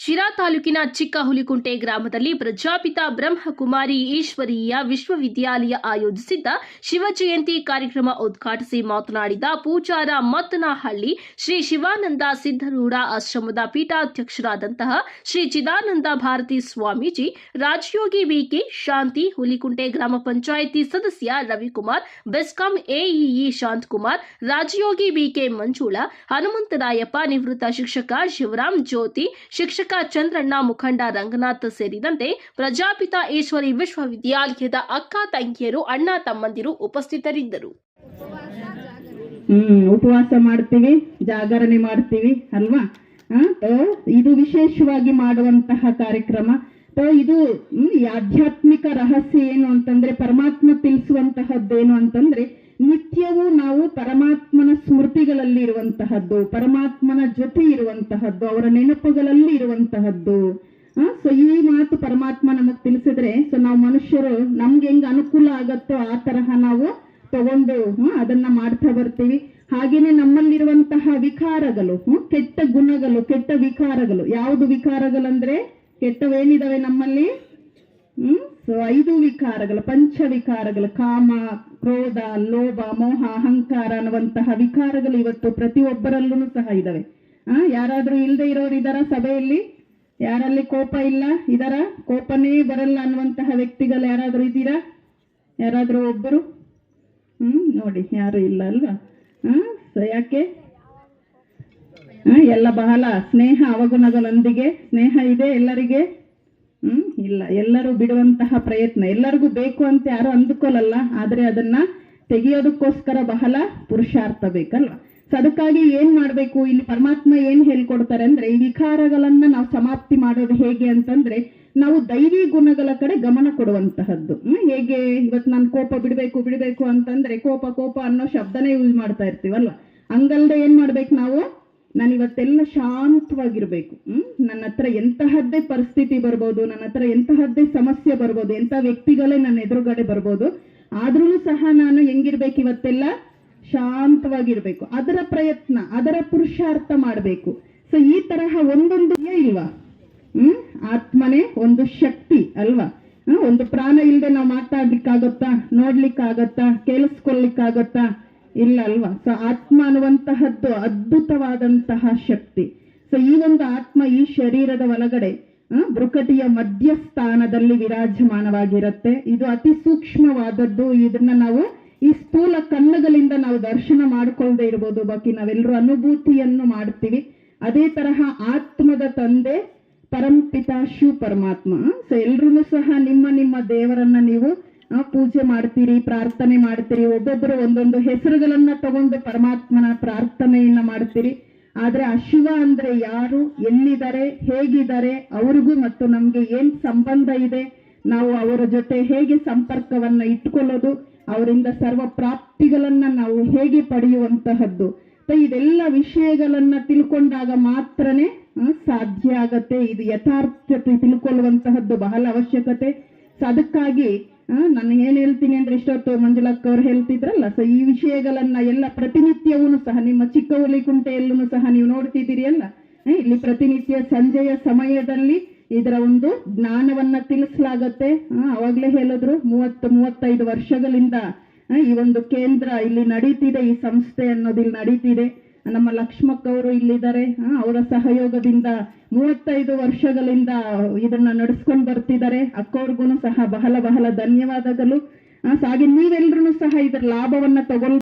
ಶಿರಾ ತಾಲೂಕಿನ ಚಿಕ್ಕ ಹುಲಿಕುಂಟೆ ಗ್ರಾಮದಲ್ಲಿ ಪ್ರಜಾಪಿತ ಬ್ರಹ್ಮಕುಮಾರಿ ಈಶ್ವರೀಯ ವಿಶ್ವವಿದ್ಯಾಲಯ ಆಯೋಜಿಸಿದ್ದ ಶಿವಜಯಂತಿ ಕಾರ್ಯಕ್ರಮ ಉದ್ಘಾಟಿಸಿ ಮಾತನಾಡಿದ ಪೂಜಾರ ಮತ್ತನಹಳ್ಳಿ ಶ್ರೀ ಶಿವಾನಂದ ಸಿದ್ದರೂಢ ಆಶ್ರಮದ ಪೀಠಾಧ್ಯಕ್ಷರಾದಂತಹ ಶ್ರೀ ಚಿದಾನಂದ ಭಾರತಿ ಸ್ವಾಮೀಜಿ, ರಾಜಯೋಗಿ ಬಿಕೆ ಶಾಂತಿ, ಹುಲಿಕುಂಟೆ ಗ್ರಾಮ ಪಂಚಾಯಿತಿ ಸದಸ್ಯ ರವಿಕುಮಾರ್, ಬೆಸ್ಕಾಂ ಎಇಇ ಶಾಂತಕುಮಾರ್, ರಾಜಯೋಗಿ ಬಿಕೆ ಮಂಜುಳಾ, ಹನುಮಂತರಾಯಪ್ಪ ನಿವೃತ್ತ ಶಿಕ್ಷಕ ಶಿವರಾಮ್ ಜ್ಯೋತಿ, ಶಿಕ್ಷಕ ಚಂದ್ರಣ್ಣ ಮುಖಂಡ ರಂಗನಾಥ್ ಸೇರಿದಂತೆ ಪ್ರಜಾಪಿತ ಈಶ್ವರಿ ವಿಶ್ವವಿದ್ಯಾಲಯದ ಅಕ್ಕ ತಂಗಿಯರು, ಅಣ್ಣ ತಮ್ಮಂದಿರು ಉಪಸ್ಥಿತರಿದ್ದರು. ಉಪವಾಸ ಮಾಡ್ತೀವಿ, ಜಾಗರಣೆ ಮಾಡ್ತೀವಿ, ಅಲ್ವಾ? ಇದು ವಿಶೇಷವಾಗಿ ಮಾಡುವಂತಹ ಕಾರ್ಯಕ್ರಮ. ಇದು ಆಧ್ಯಾತ್ಮಿಕ ರಹಸ್ಯ ಏನು ಅಂತಂದ್ರೆ, ಪರಮಾತ್ಮ ತಿಳಿಸುವಂತಹದ್ದೇನು ಅಂತಂದ್ರೆ, ನಿತ್ಯವೂ ನಾವು ಪರಮಾತ್ಮನ ಸ್ಮೃತಿಗಳಲ್ಲಿ ಇರುವಂತಹದ್ದು ಪರಮಾತ್ಮನ ಜೊತೆ ಇರುವಂತಹದ್ದು, ಅವರ ನೆನಪುಗಳಲ್ಲಿ ಇರುವಂತಹದ್ದು. ಸೊ ಈ ಮಾತು ಪರಮಾತ್ಮ ನಮಗ್ ತಿಳಿಸಿದ್ರೆ ಸೊ ನಾವು ಮನುಷ್ಯರು ನಮ್ಗೆ ಹೆಂಗ್ ಅನುಕೂಲ ಆಗತ್ತೋ ಆ ತರಹ ನಾವು ತಗೊಂಡು ಅದನ್ನ ಮಾಡ್ತಾ ಬರ್ತೀವಿ. ಹಾಗೇನೆ ನಮ್ಮಲ್ಲಿರುವಂತಹ ವಿಕಾರಗಳು ಕೆಟ್ಟ ಗುಣಗಳು, ಕೆಟ್ಟ ವಿಕಾರಗಳು. ಯಾವುದು ವಿಕಾರಗಳಂದ್ರೆ, ಕೆಟ್ಟವೇನಿದಾವೆ ನಮ್ಮಲ್ಲಿ? ಸೊ ಐದು ವಿಕಾರಗಳು ಪಂಚ ವಿಕಾರಗಳು ಕಾಮ, ಕ್ರೋಧ, ಲೋಭ, ಮೋಹ, ಅಹಂಕಾರ ಅನ್ನುವಂತಹ ವಿಕಾರಗಳು ಇವತ್ತು ಪ್ರತಿಯೊಬ್ಬರಲ್ಲೂ ಸಹ ಇದಾವೆ. ಆ, ಯಾರಾದ್ರೂ ಇಲ್ಲದೆ ಇರೋರು ಇದರ ಸಭೆಯಲ್ಲಿ? ಯಾರಲ್ಲಿ ಕೋಪ ಇಲ್ಲ, ಇದರ? ಕೋಪನೇ ಬರಲ್ಲ ಅನ್ನುವಂತಹ ವ್ಯಕ್ತಿಗಳು ಯಾರಾದ್ರೂ ಇದ್ದೀರಾ? ಯಾರಾದ್ರೂ ಒಬ್ಬರು? ಹ್ಮ್, ನೋಡಿ, ಯಾರು ಇಲ್ಲ ಅಲ್ವಾ? ಹ್ಮ್ ಸೊ ಯಾಕೆ? ಎಲ್ಲ ಬಹಳ ಸ್ನೇಹ ಅವಗುಣಗಳೊಂದಿಗೆ, ಸ್ನೇಹ ಇದೆ ಎಲ್ಲರಿಗೆ? ಹ್ಮ್, ಇಲ್ಲ, ಎಲ್ಲರೂ ಬಿಡುವಂತಹ ಪ್ರಯತ್ನ. ಎಲ್ಲರಿಗೂ ಬೇಕು ಅಂತ ಯಾರು ಅಂದುಕೊಳ್ಳಲ್ಲ ಆದ್ರೆ ಅದನ್ನ ತೆಗೆಯೋದಕ್ಕೋಸ್ಕರ ಬಹಳ ಪುರುಷಾರ್ಥ ಬೇಕಲ್ವಾ? ಸೊ ಅದಕ್ಕಾಗಿ ಏನ್ ಮಾಡ್ಬೇಕು? ಇಲ್ಲಿ ಪರಮಾತ್ಮ ಏನ್ ಹೇಳ್ಕೊಡ್ತಾರೆ ಅಂದ್ರೆ, ಈ ವಿಕಾರಗಳನ್ನ ನಾವು ಸಮಾಪ್ತಿ ಮಾಡೋದು ಹೇಗೆ ಅಂತಂದ್ರೆ, ನಾವು ದೈವಿ ಗುಣಗಳ ಕಡೆ ಗಮನ ಕೊಡುವಂತಹದ್ದು. ಹೇಗೆ ಇವತ್ತು ನಾನು ಕೋಪ ಬಿಡಬೇಕು ಬಿಡಬೇಕು ಅಂತಂದ್ರೆ, ಕೋಪ ಕೋಪ ಅನ್ನೋ ಶಬ್ದನೇ ಯೂಸ್ ಮಾಡ್ತಾ ಇರ್ತೀವಲ್ವಾ? ಹಂಗಲ್ದೆ ಏನ್ ಮಾಡ್ಬೇಕು ನಾವು? ನಾನು ಇವತ್ತೆಲ್ಲ ಶಾಂತವಾಗಿರ್ಬೇಕು, ಹ್ಮ್? ನನ್ನ ಹತ್ರ ಎಂತಹದ್ದೇ ಪರಿಸ್ಥಿತಿ ಬರ್ಬೋದು, ನನ್ನ ಹತ್ರ ಎಂತಹದ್ದೇ ಸಮಸ್ಯೆ ಬರ್ಬೋದು, ಎಂತ ವ್ಯಕ್ತಿಗಳೇ ನನ್ನ ಎದುರುಗಡೆ ಬರ್ಬೋದು, ಆದ್ರೂ ಸಹ ನಾನು ಹೆಂಗಿರ್ಬೇಕು ಇವತ್ತೆಲ್ಲ? ಶಾಂತವಾಗಿರ್ಬೇಕು, ಅದರ ಪ್ರಯತ್ನ, ಅದರ ಪುರುಷಾರ್ಥ ಮಾಡಬೇಕು. ಸೊ ಈ ತರಹ ಒಂದೊಂದು ಇಲ್ವಾ? ಹ್ಮ್? ಆತ್ಮನೇ ಒಂದು ಶಕ್ತಿ ಅಲ್ವಾ? ಒಂದು ಪ್ರಾಣ ಇಲ್ಲದೆ ನಾವು ಮಾತಾಡ್ಲಿಕ್ಕಾಗತ್ತಾ, ನೋಡ್ಲಿಕ್ಕಾಗತ್ತಾ, ಕೇಳಿಸ್ಕೊಳ್ಲಿಕ್ಕಾಗತ್ತಾ ಇಲ್ಲ ಅಲ್ವಾ ಸೊ ಆತ್ಮ ಅನ್ನುವಂತಹದ್ದು ಅದ್ಭುತವಾದಂತಹ ಶಕ್ತಿ. ಸೊ ಈ ಒಂದು ಆತ್ಮ ಈ ಶರೀರದ ಒಳಗಡೆ ಬೃಕಟಿಯ ಮಧ್ಯಸ್ಥಾನದಲ್ಲಿ ವಿರಾಜಮಾನವಾಗಿರುತ್ತೆ. ಇದು ಅತಿ ಸೂಕ್ಷ್ಮವಾದದ್ದು. ಇದನ್ನ ನಾವು ಈ ಸ್ಥೂಲ ಕಣ್ಣುಗಳಿಂದ ನಾವು ದರ್ಶನ ಮಾಡ್ಕೊಳ್ದೆ ಇರ್ಬೋದು ಬಾಕಿ. ನಾವೆಲ್ಲರೂ ಅನುಭೂತಿಯನ್ನು ಮಾಡ್ತೀವಿ. ಅದೇ ತರಹ ಆತ್ಮದ ತಂದೆ ಪರಂಪಿತ ಶಿವ ಪರಮಾತ್ಮ. ಸೊ ಎಲ್ರೂ ಸಹ ನಿಮ್ಮ ನಿಮ್ಮ ದೇವರನ್ನ ನೀವು ಪೂಜೆ ಮಾಡ್ತೀರಿ, ಪ್ರಾರ್ಥನೆ ಮಾಡ್ತೀರಿ ಒಬ್ಬೊಬ್ಬರು ಒಂದೊಂದು ಹೆಸರುಗಳನ್ನ ತಗೊಂಡು ಪರಮಾತ್ಮನ ಪ್ರಾರ್ಥನೆಯನ್ನ ಮಾಡ್ತೀರಿ. ಆದ್ರೆ ಆ ಶಿವ ಅಂದ್ರೆ ಯಾರು, ಎಲ್ಲಿದ್ದಾರೆ, ಹೇಗಿದ್ದಾರೆ, ಅವ್ರಿಗೂ ಮತ್ತು ನಮ್ಗೆ ಏನ್ ಸಂಬಂಧ ಇದೆ, ನಾವು ಅವರ ಜೊತೆ ಹೇಗೆ ಸಂಪರ್ಕವನ್ನ ಇಟ್ಕೊಳ್ಳೋದು, ಅವರಿಂದ ಸರ್ವ ಪ್ರಾಪ್ತಿಗಳನ್ನ ನಾವು ಹೇಗೆ ಪಡೆಯುವಂತಹದ್ದು. ಇದೆಲ್ಲ ವಿಷಯಗಳನ್ನ ತಿಳ್ಕೊಂಡಾಗ ಮಾತ್ರನೇ ಸಾಧ್ಯ ಆಗತ್ತೆ. ಇದು ಯಥಾರ್ಥತೆ ತಿಳ್ಕೊಳ್ಳುವಂತಹದ್ದು ಬಹಳ ಅವಶ್ಯಕತೆ. ಅದಕ್ಕಾಗಿ ನಾನು ಏನ್ ಹೇಳ್ತೀನಿ ಅಂದ್ರೆ ಇಷ್ಟೊತ್ತು ಮಂಜುಳಕ್ಕ ಅವ್ರು ಹೇಳ್ತಿದ್ರಲ್ಲ ಸೊ ಈ ವಿಷಯಗಳನ್ನ ಎಲ್ಲ ಪ್ರತಿನಿತ್ಯವೂ ಸಹ, ನಿಮ್ಮ ಚಿಕ್ಕ ಹುಲಿಕುಂಟೆಯಲ್ಲೂ ಸಹ ನೀವು ನೋಡ್ತಿದ್ದೀರಿ ಅಲ್ಲ? ಇಲ್ಲಿ ಪ್ರತಿನಿತ್ಯ ಸಂಜೆಯ ಸಮಯದಲ್ಲಿ ಇದರ ಒಂದು ಜ್ಞಾನವನ್ನ ತಿಳಿಸಲಾಗತ್ತೆ. ಅವಾಗ್ಲೇ ಹೇಳಿದ್ರು, ಮೂವತ್ತು, ಮೂವತ್ತೈದು ವರ್ಷಗಳಿಂದ ಈ ಒಂದು ಕೇಂದ್ರ ಇಲ್ಲಿ ನಡೀತಿದೆ, ಈ ಸಂಸ್ಥೆ ಅನ್ನೋದು ಇಲ್ಲಿ ನಡೀತಿದೆ. ನಮ್ಮ ಲಕ್ಷ್ಮಕ್ಕ ಅವರು ಇಲ್ಲಿದ್ದಾರೆ ಅವರ ಸಹಯೋಗದಿಂದ ಮೂವತ್ತೈದು ವರ್ಷಗಳಿಂದ ಇದನ್ನ ನಡೆಸ್ಕೊಂಡು ಬರ್ತಿದ್ದಾರೆ. ಅಕ್ಕವ್ರಿಗೂ ಸಹ ಬಹಳ ಬಹಳ ಧನ್ಯವಾದಗಳು. ಹಾಗೆ ನೀವೆಲ್ಲರೂ ಸಹ ಇದರ ಲಾಭವನ್ನ ತಗೊಳ್